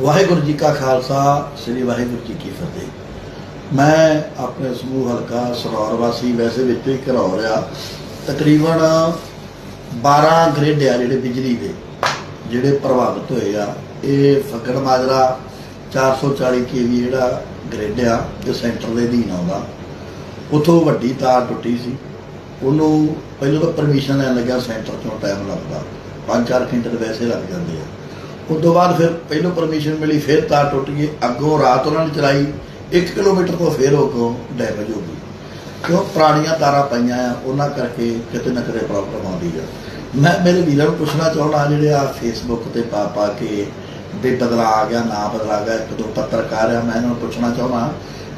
ਵਾਹਿਗੁਰੂ ਜੀ ਕਾ ਖਾਲਸਾ, ਸ੍ਰੀ ਵਾਹਿਗੁਰੂ ਜੀ ਕੀ ਫਤਿਹ। ਮੈਂ ਆਪਣੇ ਸਮੂਹ ਹਲਕਾ ਸਰੌਰ ਵਾਸੀ, ਵੈਸੇ ਵਿੱਚ ਹੀ ਘਰੌਰ ਆ। ਤਕਰੀਬਨ 12 ਗ੍ਰਿਡ ਆ ਜਿਹੜੇ ਬਿਜਲੀ ਦੇ, ਜਿਹੜੇ ਪ੍ਰਭਾਵਿਤ ਹੋਏ ਆ। ਇਹ ਫੱਗੜ ਮਾਜਰਾ 440 ਕੇਵੀ ਜਿਹੜਾ ਗ੍ਰਿਡ ਆ, ਇਹ ਸੈਂਟਰ ਦੇ ਅਧੀਨ ਆਉਂਦਾ। ਉਥੋਂ ਵੱਡੀ ਤਾਰ ਟੁੱਟੀ ਸੀ। ਉਹਨੂੰ ਪਹਿਲਾਂ ਤਾਂ ਪਰਮਿਸ਼ਨ ਲੈਣ ਲੱਗਿਆ, ਸੈਂਟਰ ਤੋਂ ਟਾਈਮ ਲੱਗਦਾ। 5-4 ਘੰਟੇ ਵੈਸੇ ਲੱਗ ਜਾਂਦੇ ਆ। ਉਸ ਤੋਂ ਬਾਅਦ ਫਿਰ ਪਹਿਲੋਂ ਪਰਮਿਸ਼ਨ ਮਿਲੀ, ਫਿਰ ਤਾਰ ਟੁੱਟ ਗਈ, ਅੱਗੋਂ ਰਾਤ ਉਹਨਾਂ ਨੇ ਚਲਾਈ 1 ਕਿਲੋਮੀਟਰ ਤੋਂ ਫਿਰ ਉਹ ਅੱਗੋਂ ਡੈਮੇਜ ਹੋ ਗਈ। ਕਿਉਂ? ਪੁਰਾਣੀਆਂ ਤਾਰਾਂ ਪਈਆਂ ਆ, ਉਹਨਾਂ ਕਰਕੇ ਕਿਤੇ ਨਾ ਕਿਤੇ ਪ੍ਰੋਬਲਮ ਆਉਂਦੀ ਆ। ਮੈਂ ਮੇਰੇ ਵੀਰਾਂ ਨੂੰ ਪੁੱਛਣਾ ਚਾਹੁੰਦਾ ਜਿਹੜੇ ਆ ਫੇਸਬੁੱਕ ਤੇ ਪਾ ਪਾ ਕੇ ਵੀ ਬਦਲਾ ਆ ਗਿਆ, ਨਾ ਬਦਲਾ ਗਿਆ, ਇੱਕ ਦੋ ਪੱਤਰਕਾਰ ਆ, ਮੈਂ ਇਹਨਾਂ ਨੂੰ ਪੁੱਛਣਾ ਚਾਹੁੰਦਾ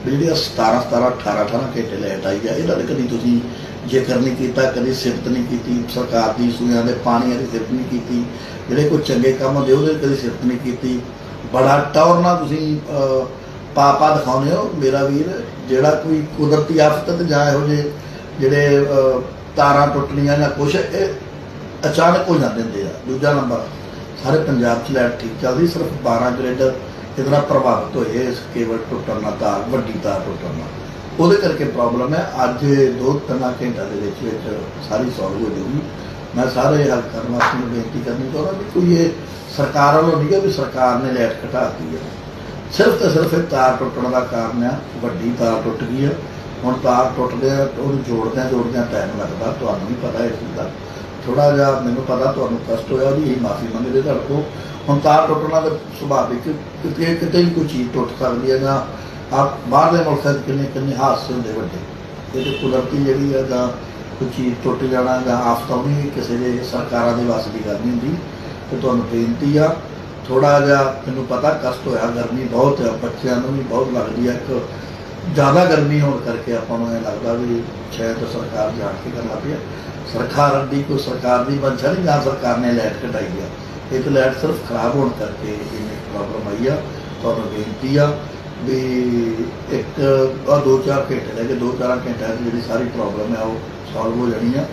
ਵੀ ਜਿਹੜੀ ਆਹ 17 17 18 18 ਘੰਟੇ ਲੈਟ ਆਈ ਆ ਇਹਨਾਂ ਤਾਂ ਕਦੀ ਤੁਸੀਂ ਜ਼ਿਕਰ ਨਹੀਂ ਕੀਤਾ ਕਦੀ ਸਿਫਤ ਨਹੀਂ ਕੀਤੀ ਸਰਕਾਰ ਦੀ ਸੂਈਆਂ ਦੇ ਪਾਣੀਆਂ ਦੀ ਸਿਫਤ ਨਹੀਂ ਕੀਤੀ ਜਿਹੜੇ ਕੋਈ ਚੰਗੇ ਕੰਮ ਹੁੰਦੇ ਉਹਦੇ ਕਦੀ ਸਿਫਤ ਨਹੀਂ ਕੀਤੀ। ਬੜਾ ਟੌਰ ਨਾਲ ਤੁਸੀਂ ਅਹ, ਪਾਪਾ ਦਿਖਾਉਂਦੇ ਹੋ ਮੇਰਾ ਵੀਰ ਜਿਹੜਾ ਕੋਈ ਕੁਦਰਤੀ ਆਫਤ ਤੇ ਜਾਂ ਇਹੋ ਜਿਹੇ ਜਿਹੜੇ ਤਾਰਾਂ ਟੁੱਟਣੀਆਂ ਜਾਂ ਕੁਛ ਇਹ ਅਚਾਨਕ ਹੋ ਜਾਂਦੇ ਹੁੰਦੇ ਆ। ਦੂਜਾ ਨੰਬਰ ਸਾਰੇ ਪੰਜਾਬ 'ਚ ਲਾਈਟ ਠੀਕ ਚੱਲਦੀ ਸਿਰਫ 12 ਗ੍ਰਿਡ ਇਹਦੇ ਨਾਲ ਪ੍ਰਭਾਵਿਤ ਹੋਏ ਇਸ ਕੇਬਲ ਟੁੱਟਣ ਨਾਲ ਤਾਰ ਵੱਡੀ ਤਾਰ ਟੁੱਟਣ ਨਾਲ। ਉਹਦੇ ਕਰਕੇ ਪ੍ਰੋਬਲਮ ਹੈ, ਅੱਜ ਦੋ ਤਿੰਨ ਘੰਟਿਆਂ ਦੇ ਵਿੱਚ ਵਿੱਚ ਸਾਰੀ ਸੋਲਵ ਹੋ ਜਾਊਗੀ। ਮੈਂ ਸਾਰੇ ਹੱਲ ਕਰਨ ਵਾਸਤੇ ਬੇਨਤੀ ਕਰਨੀ ਚਾਹੁੰਦਾ ਵੀ ਕੋਈ ਇਹ ਸਰਕਾਰ ਵੱਲੋਂ ਨਹੀਂ ਹੈ ਵੀ ਸਰਕਾਰ ਨੇ ਲਾਈਟ ਘਟਾਤੀ ਹੈ। ਸਿਰਫ ਤੇ ਸਿਰਫ ਇਹ ਤਾਰ ਟੁੱਟਣ ਦਾ ਕਾਰਨ ਆ ਵੱਡੀ ਤਾਰ ਟੁੱਟ ਗਈ ਹੈ। ਹੁਣ ਤਾਰ ਟੁੱਟਦੇ ਆ, ਉਹਨੂੰ ਜੋੜਦਿਆਂ ਜੋੜਦਿਆਂ ਟਾਈਮ ਲੱਗਦਾ, ਤੁਹਾਨੂੰ ਵੀ ਪਤਾ ਇਸ ਦਾ। ਥੋੜਾ ਜਿਹਾ ਮੈਨੂੰ ਪਤਾ, ਤੁਹਾਨੂੰ ਕਸ਼ਟ ਹੋਇਆ, ਉਹਦੀ ਹੀ ਮਾਫੀ ਮੰਗਦੇ ਤੁਹਾਡੇ ਕੋਲ। ਹੁਣ ਤਾਰ ਟੁੱਟਣਾ ਤਾਂ ਸੁਭਾਵਿਕ ਕਿਤੇ ਕਿਤੇ ਵੀ ਕੋਈ ਚੀਜ਼ ਟੁੱਟ ਸਕਦੀ ਹੈ ਜਾਂ ਆਪ ਬਾਹਰਲੇ ਮੁਲਕਾਂ 'ਚ ਕਿੰਨੇ ਕਿੰਨੇ ਹਾਦਸੇ ਹੁੰਦੇ ਵੱਡੇ। ਇਹ ਤੇ ਕੁਦਰਤੀ ਜਿਹੜੀ ਹੈ ਜਾਂ ਕੋਈ ਚੀਜ਼ ਟੁੱਟ ਜਾਣਾ ਜਾਂ ਆਫਤ ਵੀ ਕਿਸੇ ਦੇ ਸਰਕਾਰਾਂ ਦੇ ਵਾਸਤੇ ਦੀ ਗੱਲ ਨਹੀਂ ਹੁੰਦੀ। ਤੇ ਤੁਹਾਨੂੰ ਬੇਨਤੀ ਆ ਥੋੜਾ ਜਿਹਾ ਮੈਨੂੰ ਪਤਾ, ਕਸ਼ਟ ਹੋਇਆ ਗਰਮੀ ਬਹੁਤ ਆ, ਬੱਚਿਆਂ ਨੂੰ ਵੀ ਬਹੁਤ ਲੱਗਦੀ ਆ। ਇੱਕ ਜ਼ਿਆਦਾ ਗਰਮੀ ਹੋਣ ਕਰਕੇ ਆਪਾਂ ਨੂੰ ਇਹ ਲੱਗਦਾ ਵੀ ਸ਼ਾਇਦ ਸਰਕਾਰ ਜਾਣ ਕੇ ਕਰਨਾ ਪਿਆ। ਸਰਕਾਰ ਦੀ ਕੋਈ ਸਰਕਾਰ ਦੀ ਬੰਸ਼ਾ ਨਹੀਂ, ਜਾਂ ਸਰਕਾਰ ਨੇ ਲੈਟ ਕਟਾਈ ਆ। ਇੱਕ ਲੈਟ ਸਿਰਫ ਖਰਾਬ ਹੋਣ ਕਰਕੇ ਇਹ ਪ੍ਰੋਬਲਮ ਆਈ ਆ। ਤੁਹਾਨੂੰ ਬੇਨਤੀ ਆ ਵੀ ਇੱਕ ਆ ਦੋ ਚਾਰ ਘੰਟੇ ਲੈ ਕੇ, ਦੋ ਚਾਰ ਘੰਟਿਆਂ 'ਚ ਜਿਹੜੀ ਸਾਰੀ ਪ੍ਰੋਬਲਮ ਹੈ ਉਹ ਸੋਲਵ ਹੋ ਜਾਣੀ ਆ।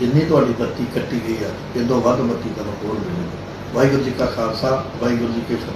ਜਿੰਨੀ ਤੁਹਾਡੀ ਬੱਤੀ ਕੱਟੀ ਗਈ ਆ ਇਹ ਤੋਂ ਵੱਧ ਬੱਤੀ ਕਦੋਂ ਹੋਰ ਮਿਲੇਗੀ। ਵਾਹਿਗੁਰੂ ਜੀ ਕਾ ਖਾਲਸਾ, ਵਾਹਿਗੁਰੂ ਜੀ ਕੀ ਫਤਿਹ।